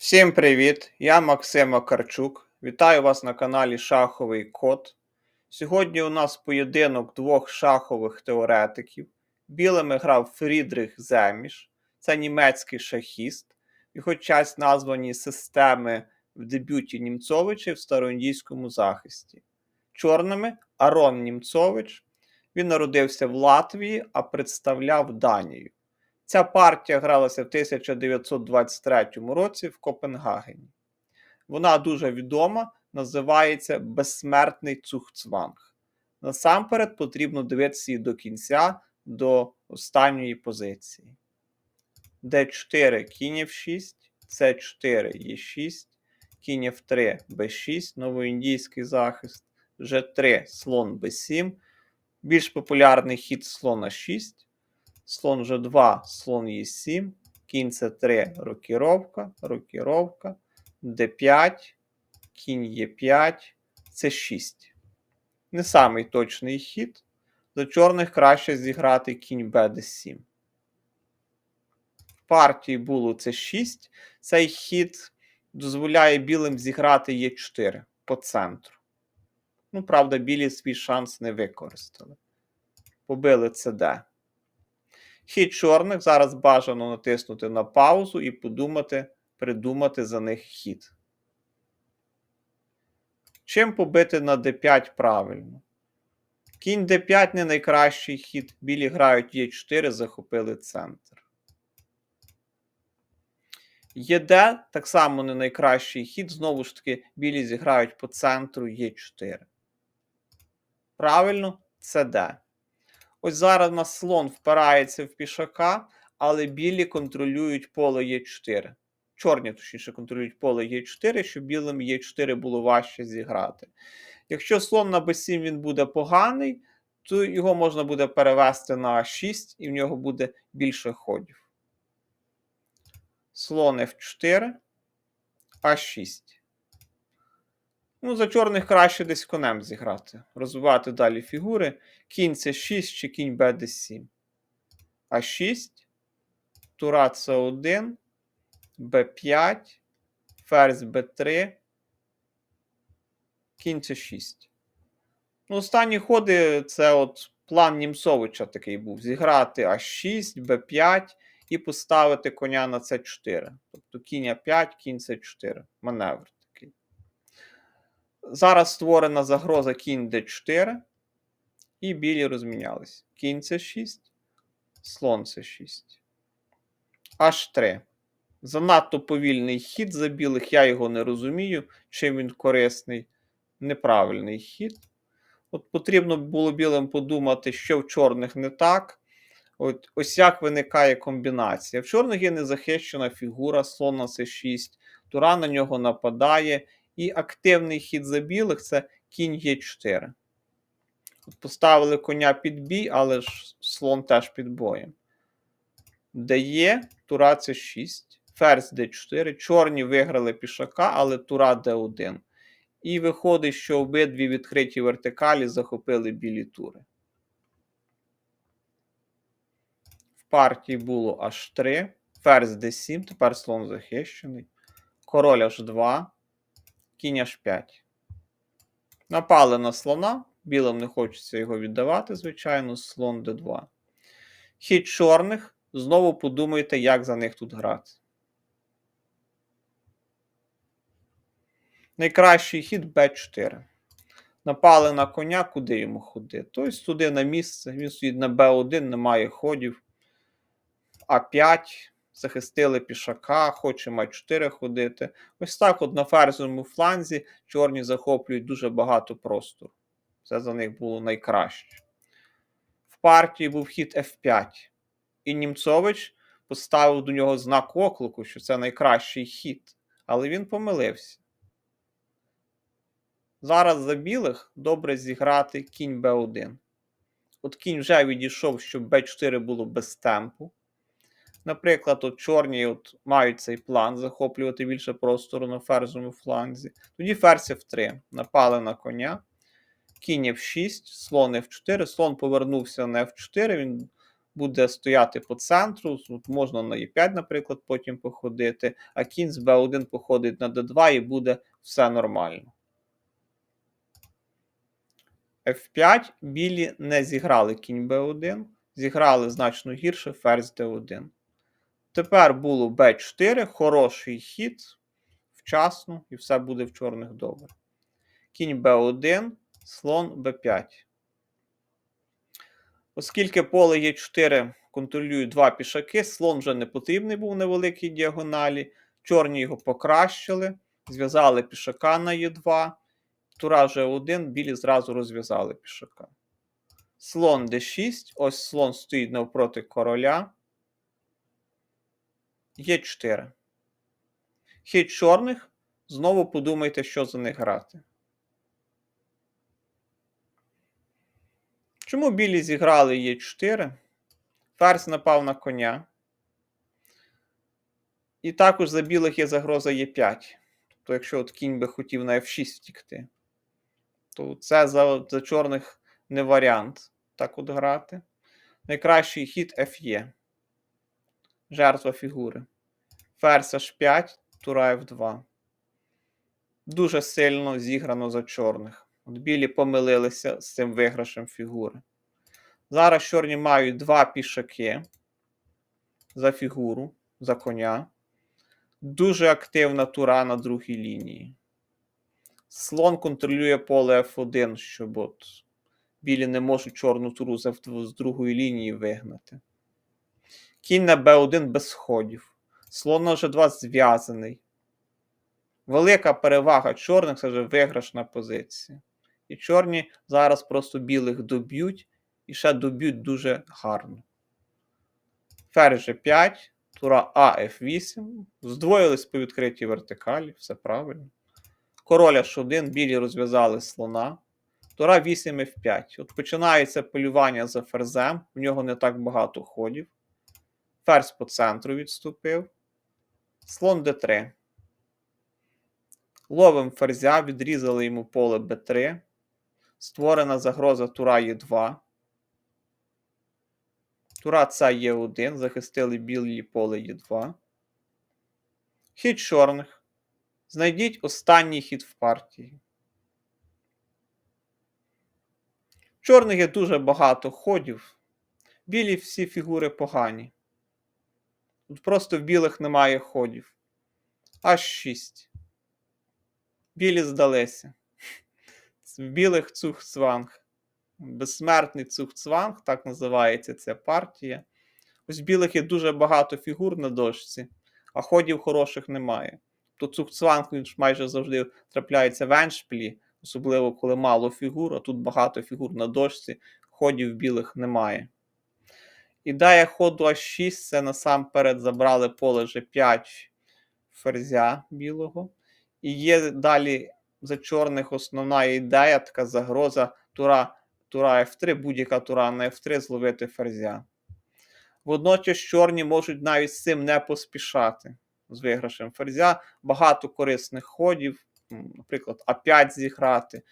Всім привіт! Я Максим Макарчук. Вітаю вас на каналі Шаховий Код. Сьогодні у нас поєдинок двох шахових теоретиків. Білими грав Фрідрих Земіш, це німецький шахіст, його часть названі системи в дебюті Німцовича в староіндійському захисті. Чорними Арон Німцович. Він народився в Латвії, а представляв Данію. Ця партія гралася в 1923 році в Копенгагені. Вона дуже відома, називається Безсмертний Цухцванг. Насамперед потрібно дивитися її до кінця, до останньої позиції. Д4 кінь F6, С4 Е6, кінь F3 Б6, новоіндійський захист, Ж3 слон Б7, більш популярний хід слона 6. Слон G2, слон Е7, кінь С3, рокіровка, рокіровка, Д5, кінь Е5, С6. Не самий точний хід. За чорних краще зіграти кінь БД7. В партії було С6. Цей хід дозволяє білим зіграти Е4 по центру. Ну, правда, білі свій шанс не використали. Побили ЦД. Хід чорних зараз бажано натиснути на паузу і подумати, придумати за них хід. Чим побити на d5 правильно? Кінь d5 не найкращий хід. Білі грають Е4, захопили центр. ЄД так само не найкращий хід. Знову ж таки, білі зіграють по центру Е4. Правильно, ЦД. Ось зараз у нас слон впирається в пішака, але білі контролюють поле Е4. Чорні, точніше, контролюють поле Е4, щоб білим Е4 було важче зіграти. Якщо слон на b7 він буде поганий, то його можна буде перевести на А6, і в нього буде більше ходів. Слон F4, А6. Ну, за чорних краще десь конем зіграти. Розвивати далі фігури. Кінь це 6 чи кінь Бд7. А6, Тура С1, Б5, ферзь Б3, кінь це 6. Ну, останні ходи це от план Німцовича такий був: зіграти А6, Б5 і поставити коня на С4. Тобто кінь А5, кінь С4. Маневр. Зараз створена загроза кінь d4, і білі розмінялись. Кінь c6, слон c6. H3. Занадто повільний хід за білих, я його не розумію, чим він корисний. Неправильний хід. От Потрібно було білим подумати, що в чорних не так. От, Ось як виникає комбінація. В чорних є незахищена фігура, слон на c6, тура на нього нападає. І активний хід за білих це кінь Е4. Поставили коня під бій, але ж слон теж під боєм. Дає тура це 6, ферзь d4. Чорні виграли пішака, але тура d1. І виходить, що обидві відкриті вертикалі захопили білі тури. В партії було H3, ферзь d7, тепер слон захищений. Король H2 кінь H5. Напали на слона. Білим не хочеться його віддавати, звичайно, слон d2. Хід чорних. Знову подумайте, як за них тут грати. Найкращий хід b4. Напали на коня, куди йому ходити? Тобто туди на місце. Він стоїть на b1, немає ходів. А5 захистили пішака, хоче мать 4 ходити. Ось так, от на ферзовому фланзі чорні захоплюють дуже багато простору. Це за них було найкраще. В партії був хід F5. І Німцович поставив до нього знак оклику, що це найкращий хід. Але він помилився. Зараз за білих добре зіграти кінь Б1. От кінь вже відійшов, щоб Б4 було без темпу. Наприклад, от чорні от мають цей план захоплювати більше простору на ферзовому фланзі. Тоді ферзь F3. Напали на коня. Кінь F6, слон F4. Слон повернувся на F4. Він буде стояти по центру. Тут можна на Е5, наприклад, потім походити, а кінь з Б1 походить на Д2 і буде все нормально. F5 білі не зіграли кінь Б1, зіграли значно гірше ферзь Д1. Тепер було Б4, хороший хід, вчасно, і все буде в чорних добре. Кінь Б1, слон Б5. Оскільки поле Е4 контролює два пішаки, слон вже не потрібний був на великій діагоналі. Чорні його покращили, зв'язали пішака на Е2. Тура G1, білі зразу розв'язали пішака. Слон d6. Ось слон стоїть навпроти короля. Є4. Хід чорних. Знову подумайте, що за них грати. Чому білі зіграли Е4? Ферзь напав на коня. І також за білих є загроза Е5. Тобто, якщо от кінь би хотів на F6 втікти, то це за, за чорних не варіант так от грати. Найкращий хід Ф'є. Жертва фігури. Ферзь H5, тура F2. Дуже сильно зіграно за чорних. От білі помилилися з цим виграшем фігури. Зараз чорні мають два пішаки за фігуру, за коня. Дуже активна тура на другій лінії. Слон контролює поле F1, щоб от білі не можуть чорну туру з, F2 з другої лінії вигнати. Кінь на B1 без сходів. Слон на G2 зв'язаний. Велика перевага чорних це вже виграшна позиція. І чорні зараз просто білих доб'ють і ще доб'ють дуже гарно. Ферзь G5, тура А F8. Здвоїлись по відкритій вертикалі, все правильно. Король H1, білі розв'язали слона. Тура 8 F5. От починається полювання за ферзем, в нього не так багато ходів. Ферзь по центру відступив. Слон d3. Ловим ферзя, відрізали йому поле b3. Створена загроза тура Е2. Тура Ц Е1. Захистили білі поле Е2. Хід чорних. Знайдіть останній хід в партії. Чорних є дуже багато ходів. Білі всі фігури погані. Тут просто в білих немає ходів. Аж 6. Білі здалися. В білих цухцванг. Безсмертний цухцванг, так називається ця партія. Ось в білих є дуже багато фігур на дошці, а ходів хороших немає. То цухцванг він майже завжди трапляється в еншплі, особливо коли мало фігур, а тут багато фігур на дошці, ходів білих немає. Ідея ходу А6 це насамперед забрали поле G5 ферзя білого. І є далі за чорних основна ідея, така загроза тура, тура F3, будь-яка тура на F3 зловити ферзя. Водночас чорні можуть навіть з цим не поспішати з виграшем ферзя. Багато корисних ходів, наприклад, А5 зіграти,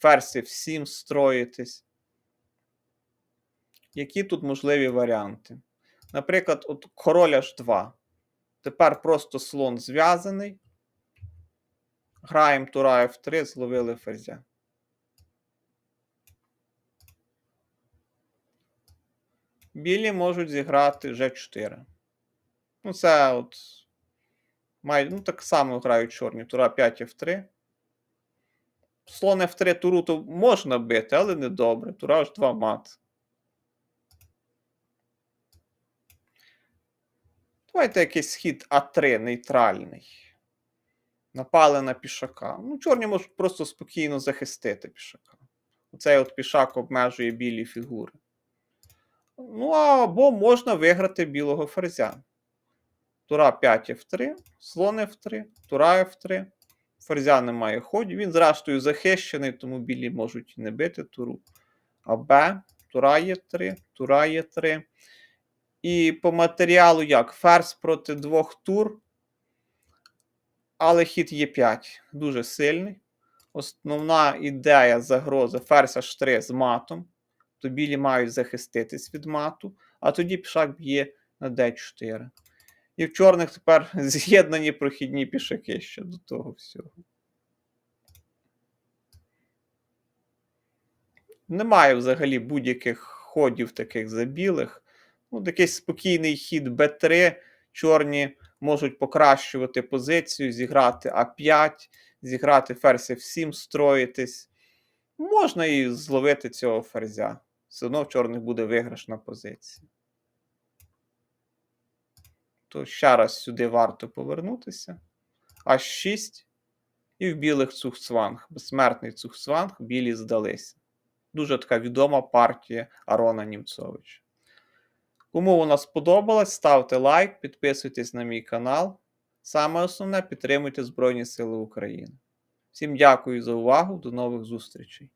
ферзь F7 строїтись. Які тут можливі варіанти? Наприклад, от король H2. Тепер просто слон зв'язаний. Граємо тура F3, зловили ферзя. Білі можуть зіграти G4. Ну, це от. Май... Ну, так само грають чорні. Тура 5 F3. Слон F3 туру то можна бити, але не добре. Тура H2 мат. Давайте якийсь схід А3 нейтральний. Напали на пішака. Ну, чорні можуть просто спокійно захистити пішака. Оцей от пішак обмежує білі фігури. Ну, або можна виграти білого ферзя. Тура 5 F3, слон F3, Тура F3. Ферзя немає ходів. Він, зрештою, захищений, тому білі можуть не бити туру. А Б, Тура є 3, Тура є 3. І по матеріалу як? Ферзь проти двох тур. Але хід є 5. Дуже сильний. Основна ідея загроза ферзь H3 з матом. То білі мають захиститись від мату. а тоді пішак б'є на d4. І в чорних тепер з'єднані прохідні пішаки ще до того всього. Немає взагалі будь-яких ходів таких за білих. Ну, якийсь спокійний хід Б3. Чорні можуть покращувати позицію, зіграти А5, зіграти ферзь F7, строїтись. Можна і зловити цього ферзя. Все одно в чорних буде виграшна позиція. То ще раз сюди варто повернутися. H6. І в білих цухцванг. Безсмертний цухцванг, білі здалися. Дуже така відома партія Арона Німцовича. Кому вона сподобалась, ставте лайк, підписуйтесь на мій канал. Саме основне підтримуйте Збройні Сили України. Всім дякую за увагу, до нових зустрічей!